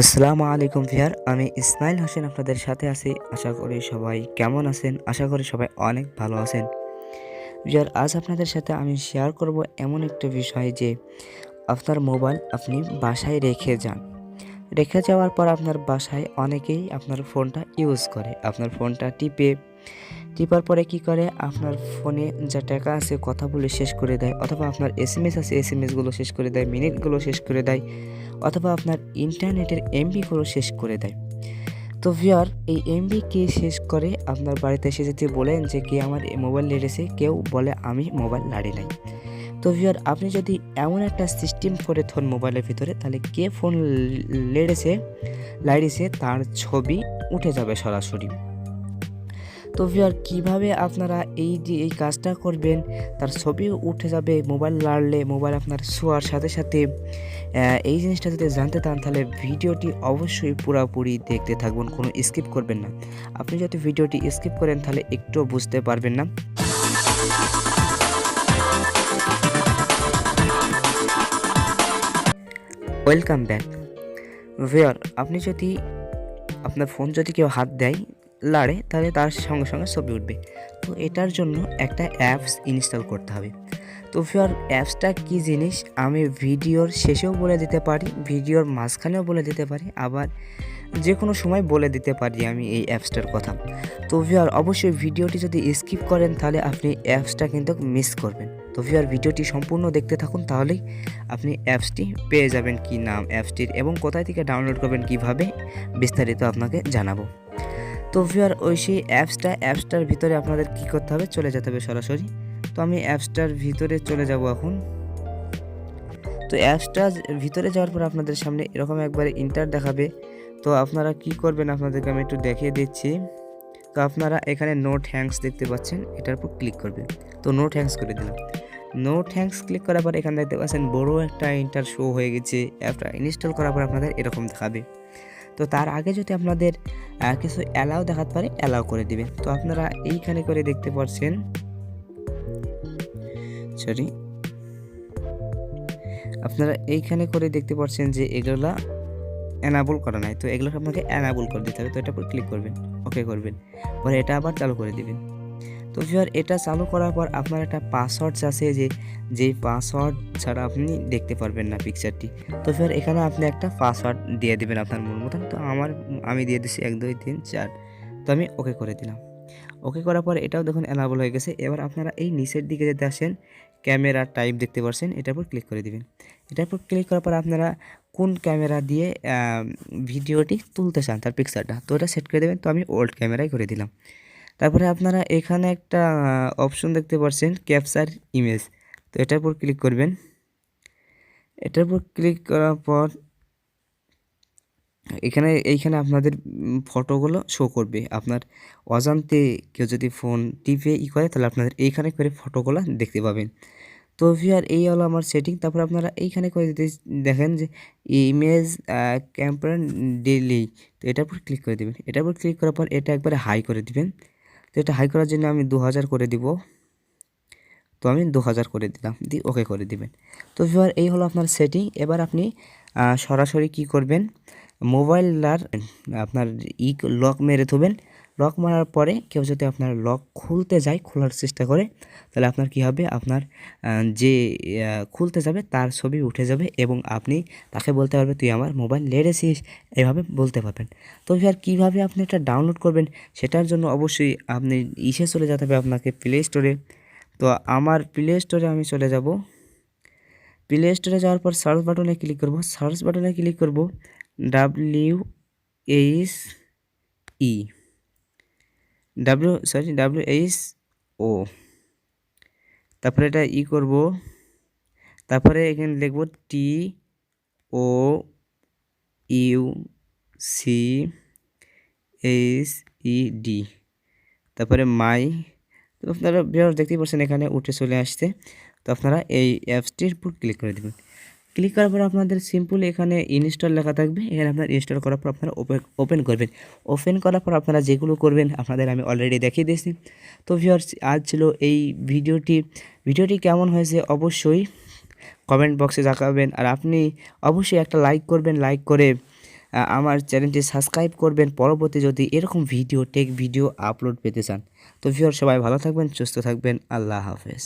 আসসালামু আলাইকুম ভিয়ার, আমি ইসমাইল হোসেন আপনাদের সাথে আছি। আশা করি সবাই কেমন আছেন? আশা করি সবাই অনেক ভালো আছেন। ভিয়ার, আজ আপনাদের সাথে আমি শেয়ার করব এমন একটা বিষয় যে আপনার মোবাইল আপনি বাসায় রেখে যান। রেখে যাওয়ার পর আপনার বাসায় অনেকেই আপনার ফোনটা ইউজ করে। আপনার ফোনটা টিপে। টিপার পরে কি করে? আপনার ফোনে যা টাকা আছে কথা বলে শেষ করে দেয়, অথবা আপনার এস এম এস আছে এস এম এসগুলো শেষ করে দেয় মিনিটগুলো শেষ করে দেয়। অথবা আপনার ইন্টারনেটের এমবিগুলো শেষ করে দেয়। তো ভিওর এই এমবি কে শেষ করে আপনার বাড়িতে এসে যদি বলেন যে কে আমার মোবাইল লেড়েছে কেউ বলে, আমি মোবাইল লাড়ি নাই। তো ভিওর আপনি যদি এমন একটা সিস্টেম করে থন মোবাইলের ভিতরে, তাহলে কে ফোন লেড়েছে, লাড়িছে, তার ছবি উঠে যাবে সরাসরি। তো ভিওর কীভাবে আপনারা এই যে এই কাজটা করবেন, তার ছবি উঠে যাবে মোবাইল লাড়লে মোবাইল আপনার শোয়ার সাথে সাথে। এই জিনিসটা যদি জানতে চান, তাহলে ভিডিওটি অবশ্যই পুরোপুরি দেখতে থাকবেন কোনো স্কিপ করবেন না। আপনি যদি ভিডিওটি স্কিপ করেন, তাহলে একটুও বুঝতে পারবেন না। ওয়েলকাম ব্যাক ভিওর আপনি যদি, আপনার ফোন যদি কেউ হাত দেয় লাড়ে, তাহলে তার সঙ্গে সঙ্গে ছবি উঠবে। তো এটার জন্য একটা অ্যাপস ইনস্টল করতে হবে। তো ফিওর অ্যাপসটা কী জিনিস? আমি ভিডিওর শেষেও বলে দিতে পারি, ভিডিওর মাঝখানেও বলে দিতে পারি, আবার যে কোনো সময় বলে দিতে পারি আমি এই অ্যাপসটার কথা। তো ভিওর অবশ্যই ভিডিওটি যদি স্কিপ করেন, তাহলে আপনি অ্যাপসটা কিন্তু মিস করবেন। তো ভিওর ভিডিওটি সম্পূর্ণ দেখতে থাকুন, তাহলেই আপনি অ্যাপসটি পেয়ে যাবেন কি নাম অ্যাপসটির এবং কোথায় থেকে ডাউনলোড করবেন, কীভাবে, বিস্তারিত আপনাকে জানাব। তো ভিওর ওই সেই অ্যাপসটা, অ্যাপসটার ভিতরে আপনাদের কি করতে হবে? চলে যেতে হবে সরাসরি। তো আমি অ্যাপসটার ভিতরে চলে যাব এখন। তো অ্যাপসটা ভিতরে যাওয়ার পর আপনাদের সামনে এরকম একবারে ইন্টার দেখাবে। তো আপনারা কি করবেন আপনাদেরকে আমি একটু দেখিয়ে দিচ্ছি। তো আপনারা এখানে নোট হ্যাংস দেখতে পাচ্ছেন, এটার উপর ক্লিক করবেন তো নোট হ্যাংস করে দিলাম। নোট হ্যাংস ক্লিক করার পর এখানে দেখতে পাচ্ছেন বড় একটা ইন্টার শো হয়ে গেছে। অ্যাপটা ইনস্টল করার পর আপনাদের এরকম দেখাবে। তো তার আগে যদি আপনাদের কিছু অ্যালাও দেখাতে পারে অ্যালাও করে দিবেন তো আপনারা এইখানে করে দেখতে পাচ্ছেন সরি আপনারা এইখানে করে দেখতে পাচ্ছেন যে এগুলো অ্যানাবল করা নাই। তো এগুলোকে আপনাকে অ্যানাবল করে দিতে হবে। তো এটা উপর ক্লিক করবেন। ওকে করবেন। পরে এটা আবার চালু করে দিবেন। তো ফির এটা চালু করার পর আপনার একটা পাসওয়ার্ড আছে যে, যেই পাসওয়ার্ড ছাড়া আপনি দেখতে পারবেন না পিকচারটি তো ফির এখানে আপনি একটা পাসওয়ার্ড দিয়ে দিবেন আপনার মন মতন। তো আমার, আমি দিয়ে দিচ্ছি এক, দুই, তিন, চার। তো আমি ওকে করে দিলাম। ওকে করার পর এটাও দেখুন অ্যানাবল হয়ে গেছে। এবার আপনারা এই নিচের দিকে যেতে আসেন ক্যামেরা টাইপ দেখতে পাচ্ছেন এটার উপর ক্লিক করে দিবেন। এটার উপর ক্লিক করার পর আপনারা কোন ক্যামেরা দিয়ে ভিডিওটি তুলতে চান তার পিকচারটা তো এটা সেট করে দেবেন। তো আমি ওল্ড ক্যামেরাই করে দিলাম। তারপরে আপনারা এখানে একটা অপশন দেখতে পাচ্ছেন ক্যাপচার ইমেজ তো এটার উপর ক্লিক করবেন। এটার উপর ক্লিক করার পর এখানে, এইখানে আপনাদের ফটোগুলো শো করবে। আপনার অজান্তে কেউ যদি ফোন টিপে ই করে, তাহলে আপনাদের এইখানে করে ফটোগুলো দেখতে পাবেন। তো ভিআর এই হলো আমার সেটিং তারপর আপনারা এইখানে করে যদি দেখেন যে ইমেজ ক্যাম্পার ডেলি তো এটার উপর ক্লিক করে দেবেন। এটার উপর ক্লিক করার পর এটা একবারে হাই করে দিবেন। তো এটা হাই করার জন্য আমি দু হাজার করে দিব। তো আমি দু হাজার করে দিলাম, দিয়ে ওকে করে দিবেন। তো এবার এই হলো আপনার সেটিং এবার আপনি সরাসরি কি করবেন? মোবাইলার আপনার ই লক মেরে থবেন। লক মারার পরে কেউ যদি আপনার লক খুলতে যায়, খোলার চেষ্টা করে, তাহলে আপনার কি হবে? আপনার যে খুলতে যাবে তার ছবি উঠে যাবে এবং আপনি তাকে বলতে পারবে তুই আমার মোবাইল লেড়েছিস এভাবে বলতে পারবেন। তো আর কীভাবে আপনি এটা ডাউনলোড করবেন, সেটার জন্য অবশ্যই আপনি ইসে চলে যেতে হবে আপনাকে প্লে স্টোরে তো আমার প্লে স্টোরে আমি চলে যাব। প্লে স্টোরে যাওয়ার পর সার্চ বাটনে ক্লিক করব। সার্চ বাটনে ক্লিক করব W H E W sorry W H O তারপরে এটা ই করব। তারপরে এখানে লিখব T O U C H E D তারপরে মাই। তো আপনারা বিহার দেখতেই পাচ্ছেন এখানে উঠে চলে আসছে। তো আপনারা এই অ্যাপসটির উপর ক্লিক করে দেবেন। ক্লিক করার পর আপনাদের সিম্পল এখানে ইনস্টল লেখা থাকবে। এখানে আপনার ইনস্টল করার পর আপনারা ওপেন করবেন। ওপেন করার পর আপনারা যেগুলো করবেন, আপনাদের আমি অলরেডি দেখিয়ে দিয়েছি। তো ভিউয়ার্স আজ ছিল এই ভিডিওটি। ভিডিওটি কেমন হয়েছে অবশ্যই কমেন্ট বক্সে জানাবেন। আর আপনি অবশ্যই একটা লাইক করবেন লাইক করে আমার চ্যানেলটি সাবস্ক্রাইব করবেন। পরবর্তী যদি এরকম ভিডিও টেক ভিডিও আপলোড পেতে চান। তো ভিউয়ার সবাই ভালো থাকবেন, সুস্থ থাকবেন। আল্লাহ হাফেজ।